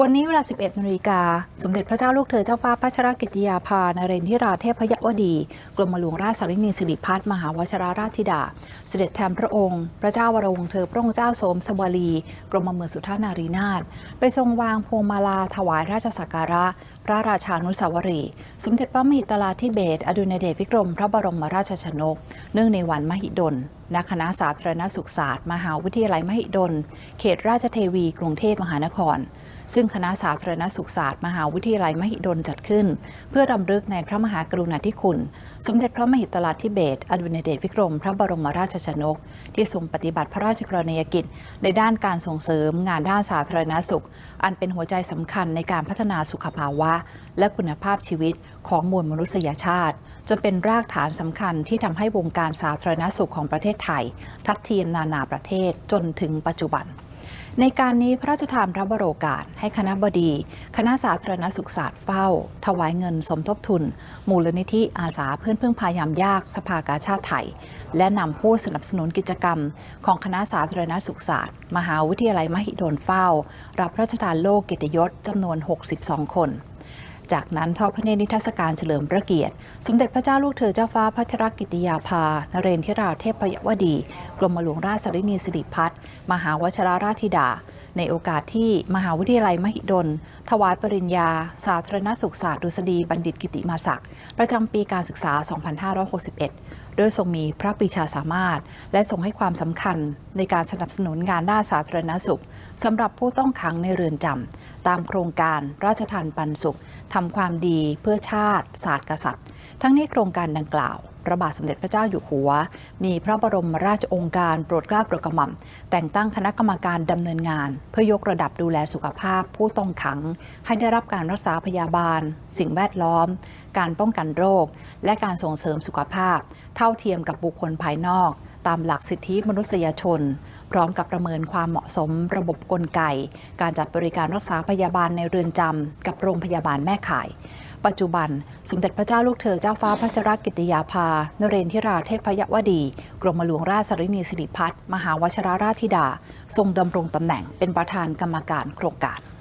วันนี้เวลา 11นาฬิกา สมเด็จพระเจ้าลูกเธอเจ้าฟ้าพัชรกิติยาภานเรนทิราเทพยวดี กรมหลวงราชสารินีสิริพัฒน์มหาวชราราชธิดา เสด็จแทนพระองค์ พระเจ้าวรวงเธอพระองค์เจ้าโสมสวลี กรมเมืองสุทานารีนาถไปทรงวางพวงมาลาถวายราชสักการะพระราชานุสาวรีย์สมเด็จพระมหิตลาธิเบศอดุลยเดชวิกรม พระบรมราชชนก เนื่องในวันมหิดลณคณะสาธารณสุขศาสตร์ มหาวิทยาลัยมหิดล เขตราชเทวี กรุงเทพมหานคร ซึ่งคณะสาธารณสุขศาสตร์ มหาวิทยาลัยมหิดลจัดขึ้น เพื่อรำลึกในพระมหากรุณาธิคุณ สมเด็จพระมหิตลาธิเบศอดุลยเดชวิกรม พระบรมราชชนก ที่ทรงปฏิบัติพระราชกรณียกิจ ในด้านการส่งเสริม งานด้านสาธารณสุข อันเป็นหัวใจสำคัญในการพัฒนาสุขภาวะและคุณภาพชีวิตของมวลมนุษยชาติ จนเป็นรากฐานสำคัญที่ทำให้วงการสาธารณสุขของประเทศไทย ทัดเทียมนานาประเทศจนถึงปัจจุบัน ในการนี้พระราชทานพระบรโอกาส ให้คณะบดี คณะสาธารณสุขศาสตร์เฝ้า ถวายเงินสมทบทุน มูลนิธิอาสาเพื่อนพึ่งพายามยากสภากาชาติไทย และนำผู้สนับสนุนกิจกรรม ของคณะสาธารณสุขศาสตร์ มหาวิทยาลัยมหิดลเฝ้า รับพระราชทานโล่เกียรติยศจำนวน 62 คน จากนั้นทอดพระเนตรนิทรรศการเฉลิมพระเกียรติ สมเด็จพระเจ้าลูกเธอเจ้าฟ้าพัชรกิติยาภา นเรนทิราเทพพยวดี กรมหลวงราชสารินีสิริพัฒน์มหาวชราราชธิดา ในโอกาสที่มหาวิทยาลัยมหิดล ถวายปริญญา สาธารณสุขศาสตร์ดุษฎีบัณฑิตกิติมาศักดิ์ประจำปีการศึกษา 2561 โดยทรงมีพระปรีชาสามารถ และทรงให้ความสำคัญในการสนับสนุนงานด้านสาธารณสุข สำหรับผู้ต้องขังในเรือนจำตามโครงการราชทานปันสุขทำความดีเพื่อชาติ ศาสตร์กษัตริย์ ทั้งนี้โครงการดังกล่าวพระบาทสมเด็จพระเจ้าอยู่หัว มีพระบรมราชองค์การโปรดเกล้าโปรดกระหม่อมแต่งตั้งคณะกรรมการดำเนินงาน เพื่อยกระดับดูแลสุขภาพ ผู้ต้องขัง ให้ได้รับการรักษาพยาบาล สิ่งแวดล้อม การป้องกันโรค และการส่งเสริมสุขภาพ เท่าเทียมกับบุคคลภายนอก ตามหลักสิทธิมนุษยชน พร้อมกับประเมินความเหมาะสมระบบกลไก การจัดบริการรักษาพยาบาลในเรือนจำกับโรงพยาบาลแม่ข่าย ปัจจุบัน สมเด็จพระเจ้าลูกเธอเจ้าฟ้าพัชรกิติยาภา นเรนทิราเทพยวดี กรมหลวงราชสรินีสิริพัฒน์มหาวชราราชธิดา ทรงดำรงตำแหน่งเป็นประธานกรรมการโครงการ